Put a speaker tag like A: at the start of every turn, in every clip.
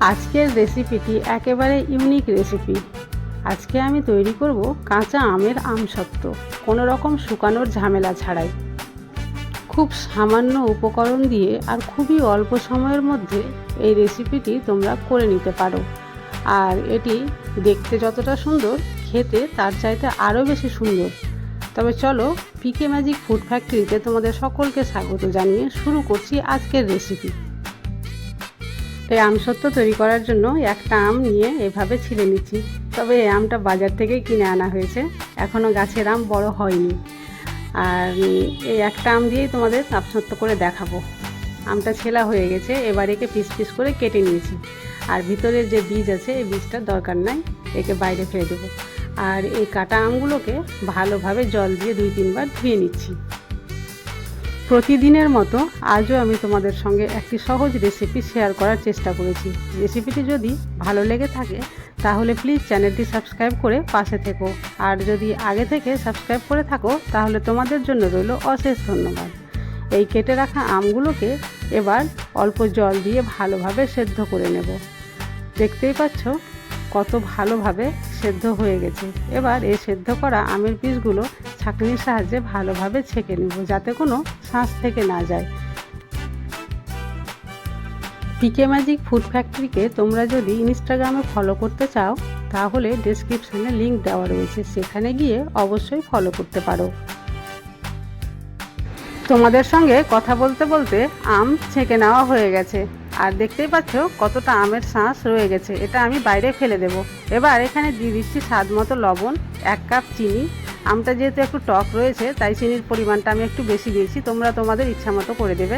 A: আজকের রেসিপিটি একেবারে ইউনিক রেসিপি আজকে আমি তৈরি করব কাঁচা আমের আমসত্ত্ব, কোনো রকম শুকানোর ঝামেলা ছাড়াই। খুব সামান্য উপকরণ দিয়ে আর খুবই অল্প সময়ের মধ্যে এই রেসিপিটি তোমরা করে নিতে পারো। আর এটি দেখতে যতটা সুন্দর, খেতে তার চাইতে আরও বেশি সুন্দর। তবে চলো পিকে ম্যাজিক ফুড ফ্যাক্টরিতে তোমাদের সকলকে স্বাগত জানিয়ে শুরু করছি আজকের রেসিপি এই আমসত্ত্ব তৈরি করার জন্য একটা আম নিয়ে এভাবে ছিলে নিচ্ছি। তবে এই আমটা বাজার থেকেই কিনে আনা হয়েছে। এখনও গাছের আম বড় হয়নি। আর এই একটা আম দিয়েই তোমাদের আমসত্ত্ব করে দেখাবো। আমটা ছেলা হয়ে গেছে, এবার একে পিস পিস করে কেটে নিয়েছি। আর ভিতরের যে বীজ আছে, এই বীজটার দরকার নাই, একে বাইরে ফেলে দেবো। আর এই কাটা আমগুলোকে ভালোভাবে জল দিয়ে দুই তিনবার ধুয়ে নিচ্ছি। প্রতিদিনের মতো আজও আমি তোমাদের সঙ্গে একটি সহজ রেসিপি শেয়ার করার চেষ্টা করেছি। রেসিপিটি যদি ভালো লেগে থাকে, তাহলে প্লিজ চ্যানেলটি সাবস্ক্রাইব করে পাশে থেকো। আর যদি আগে থেকে সাবস্ক্রাইব করে থাকো, তাহলে তোমাদের জন্য রইল অশেষ ধন্যবাদ। এই কেটে রাখা আমগুলোকে এবার অল্প জল দিয়ে ভালোভাবে সেদ্ধ করে নেব। দেখতেই পাচ্ছ কত ভালোভাবে সেদ্ধ হয়ে গেছে। এবার এই সেদ্ধ করা আমের পিসগুলো ছাঁকনির সাহায্যে ভালোভাবে ছেঁকে নেব, যাতে কোনো শ্বাস থেকে না যায়। পিকে ম্যাজিক ফুড ফ্যাক্টরিকে তোমরা যদি ইনস্টাগ্রামে ফলো করতে চাও, তাহলে ডেসক্রিপশানে লিংক দেওয়া রয়েছে। সেখানে গিয়ে অবশ্যই ফলো করতে পারো। তোমাদের সঙ্গে কথা বলতে বলতে আম ছেঁকে নেওয়া হয়ে গেছে। আর দেখতেই পাচ্ছ কতটা আমের শাঁস রয়ে গেছে। এটা আমি বাইরে ফেলে দেব। এবার এখানে দিয়ে দিচ্ছি স্বাদ মতো লবণ, এক কাপ চিনি আমটা যেহেতু একটু টক রয়েছে, তাই চিনির পরিমাণটা আমি একটু বেশি দিয়েছি। তোমরা তোমাদের ইচ্ছা মতো করে দেবে।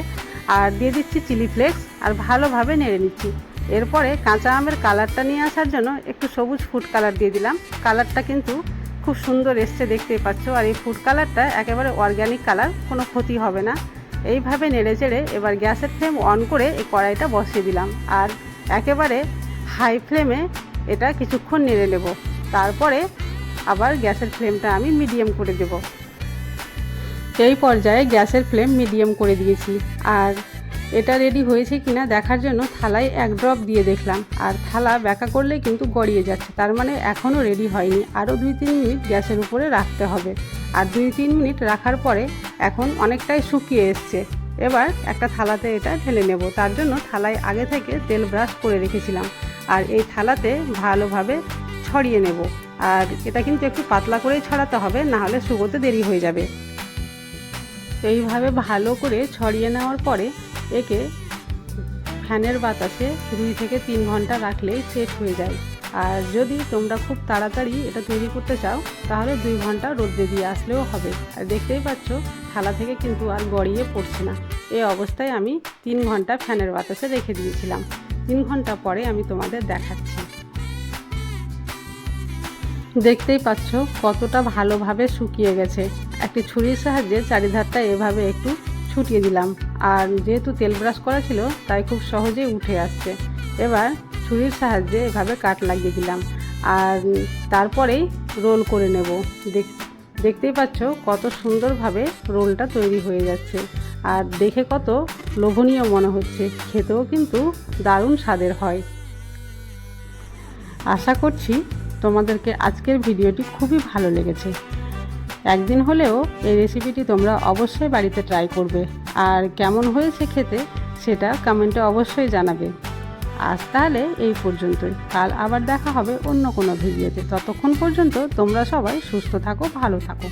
A: আর দিয়ে দিচ্ছি চিলি ফ্লেক্স, আর ভালোভাবে নেড়ে নিচ্ছি। এরপরে কাঁচা আমের কালারটা নিয়ে আসার জন্য একটু সবুজ ফুড কালার দিয়ে দিলাম। কালারটা কিন্তু খুব সুন্দর এসছে, দেখতেই পাচ্ছ। আর এই ফুড কালারটা একেবারে অর্গ্যানিক কালার, কোনো ক্ষতি হবে না। এইভাবে নেড়ে চেড়ে এবার গ্যাসের ফ্লেম অন করে এই কড়াইটা বসিয়ে দিলাম। আর একেবারে হাই ফ্লেমে এটা কিছুক্ষণ নেড়ে নেব। তারপরে আবার গ্যাসের ফ্লেমটা আমি মিডিয়াম করে দেব। এই পর্যায়ে গ্যাসের ফ্লেম মিডিয়াম করে দিয়েছি। আর এটা রেডি হয়েছে কিনা দেখার জন্য থালায় এক ড্রপ দিয়ে দেখলাম। আর থালা ব্যাকা করলেই কিন্তু গড়িয়ে যাচ্ছে। তার মানে এখনও রেডি হয়নি। আরও দুই তিন মিনিট গ্যাসের উপরে রাখতে হবে। আর দুই তিন মিনিট রাখার পরে এখন অনেকটাই শুকিয়ে এসছে। এবার একটা থালাতে এটা ঢেলে নেব। তার জন্য থালায় আগে থেকে তেল ব্রাশ করে রেখেছিলাম। আর এই থালাতে ভালোভাবে ছড়িয়ে নেব। আর এটা কিন্তু একটু পাতলা করেই ছড়াতে হবে, না হলে শুকোতে দেরি হয়ে যাবে। এইভাবে ভালো করে ছড়িয়ে নেওয়ার পরে একে ফ্যানের বাতাসে দুই থেকে তিন ঘণ্টা রাখলেই সেট হয়ে যায়। আর যদি তোমরা খুব তাড়াতাড়ি এটা তৈরি করতে চাও, তাহলে দুই ঘণ্টা রোদ্রে দিয়ে আসলেও হবে। আর দেখতেই পাচ্ছ, থালা থেকে কিন্তু আর গড়িয়ে পড়ছে না। এই অবস্থায় আমি তিন ঘণ্টা ফ্যানের বাতাসে রেখে দিয়েছিলাম। তিন ঘণ্টা পরে আমি তোমাদের দেখাচ্ছি। দেখতেই পাচ্ছ কতটা ভালোভাবে শুকিয়ে গেছে। একটি ছুরির সাহায্যে চারিধারটা এভাবে একটু ছুটিয়ে দিলাম। আর যেহেতু তেল ব্রাশ করা ছিল, তাই খুব সহজেই উঠে আসছে। এবার ছুরির সাহায্যে এভাবে কাট লাগিয়ে দিলাম। আর তারপরেই রোল করে নেব। দেখ, দেখতেই পাচ্ছ কত সুন্দরভাবে রোলটা তৈরি হয়ে যাচ্ছে। আর দেখে কত লোভনীয় মনে হচ্ছে। খেতেও কিন্তু দারুণ স্বাদের হয়। আশা করছি তোমাদেরকে আজকের ভিডিওটি খুবই ভালো লেগেছে। একদিন হলেও এই রেসিপিটি তোমরা অবশ্যই বাড়িতে ট্রাই করবে। আর কেমন হয়েছে খেতে সেটা কমেন্টে অবশ্যই জানাবে। আজ তাহলে এই পর্যন্তই। কাল আবার দেখা হবে অন্য কোনো ভিডিওতে। ততক্ষণ পর্যন্ত তোমরা সবাই সুস্থ থাকো, ভালো থাকো।